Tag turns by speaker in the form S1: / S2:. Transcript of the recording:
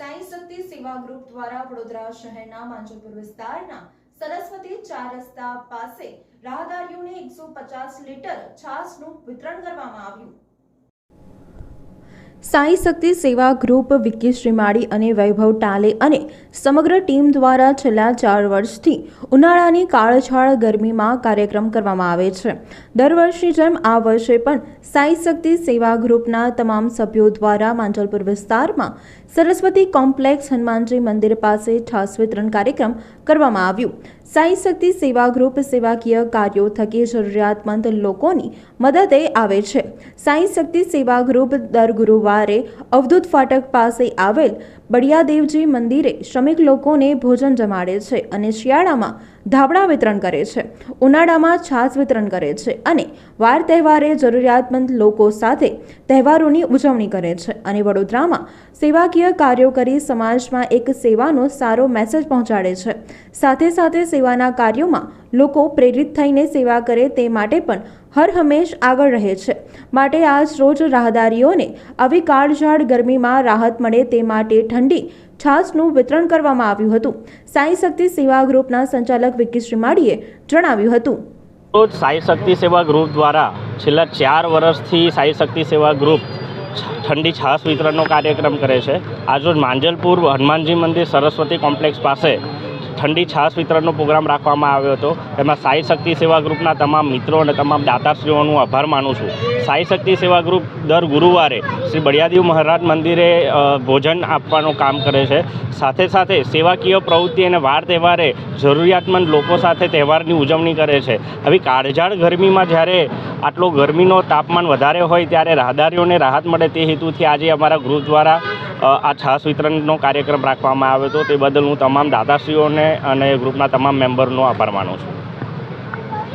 S1: સાઈ શક્તિ સેવા ગ્રુપ દ્વારા વડોદરા શહેરના માંજલપુર વિસ્તારના સરસ્વતી ચાર રસ્તા પાસે રાહદારીઓને એકસો પચાસ લીટર છાસનું વિતરણ કરવામાં આવ્યું. સાઈ શક્તિ સેવા ગ્રુપ વિકી શ્રીમાળી અને વૈભવ ટાલે અને સમગ્ર ટીમ દ્વારા છેલ્લા ચાર વર્ષથી ઉનાળાની કાળઝાળ ગરમીમાં કાર્યક્રમ કરવામાં આવે છે. દર વર્ષની જેમ આ વર્ષે પણ સાઈ શક્તિ સેવા ગ્રુપના તમામ સભ્યો દ્વારા માંજલપુર વિસ્તારમાં સરસ્વતી કોમ્પ્લેક્સ હનુમાનજી મંદિર પાસે છાસ વિતરણ કાર્યક્રમ કરવામાં આવ્યું. સાઈ શક્તિ સેવા ગ્રુપ સેવાકીય કાર્યો થકી જરૂરિયાતમંદ લોકોની મદદે આવે છે. સાઈ શક્તિ સેવા ગ્રુપ દર ગુરુવારે અવધૂત ફાટક પાસે આવેલ બળિયાદેવજી મંદિરે શ્રમિક લોકોને ભોજન જમાડે છે અને શિયાળામાં ધાબળા વિતરણ કરે છે. ઉનાળામાં છાશ વિતરણ કરે છે અને વાર તહેવારે જરૂરિયાતમંદ લોકો સાથે તહેવારોની ઉજવણી કરે છે અને વડોદરામાં સેવાકીય કાર્યો કરી સમાજમાં એક સેવાનો સારો મેસેજ પહોંચાડે છે. સાથે સાથે સેવાના કાર્યોમાં લોકો પ્રેરિત થઈને સેવા કરે તે માટે પણ હર હંમેશ આગળ રહે છે. માટે આજ રોજ રાહદારીઓને આવી કાળઝાળ ગરમીમાં રાહત મળે તે માટે ઠંડી છાશનું વિતરણ કરવામાં આવ્યું હતું. સાંઈ શક્તિ સેવા ગ્રુપના સંચાલક વિકી શ્રીમાળીએ જણાવ્યું હતું.
S2: રોજ સાઈ શક્તિ સેવા ગ્રુપ દ્વારા છેલ્લા ચાર વર્ષથી સાઈ શક્તિ સેવા ગ્રુપ ઠંડી છાશ વિતરણનો કાર્યક્રમ કરે છે. આજરોજ માંજલપુર હનુમાનજી મંદિર સરસ્વતી કોમ્પ્લેક્સ પાસે ઠંડી છાશ વિતરણનો પ્રોગ્રામ રાખવામાં આવ્યો હતો. એમાં સાઈ શક્તિ સેવા ગ્રુપના તમામ મિત્રો અને તમામ દાતાશ્રીઓનું આભાર માનું છું. સાઈ શક્તિ સેવા ગ્રુપ દર ગુરુવારે શ્રી બળિયાદેવ મહારાજ મંદિરે ભોજન આપવાનું કામ કરે છે. સાથે સાથે સેવાકીય પ્રવૃત્તિ અને વાર તહેવારે જરૂરિયાતમંદ લોકો સાથે તહેવારની ઉજવણી કરે છે. આવી કાળઝાળ ગરમીમાં જ્યારે આટલો ગરમીનો તાપમાન વધારે હોય ત્યારે રાહદારીઓને રાહત મળે તે હેતુથી આજે અમારા ગ્રુપ દ્વારા આ છાશ વિતરણનો કાર્યક્રમ રાખવામાં આવ્યો હતો. તે બદલ હું તમામ દાદાશ્રીઓને અને ગ્રુપના તમામ મેમ્બરનો આભાર માનું છું.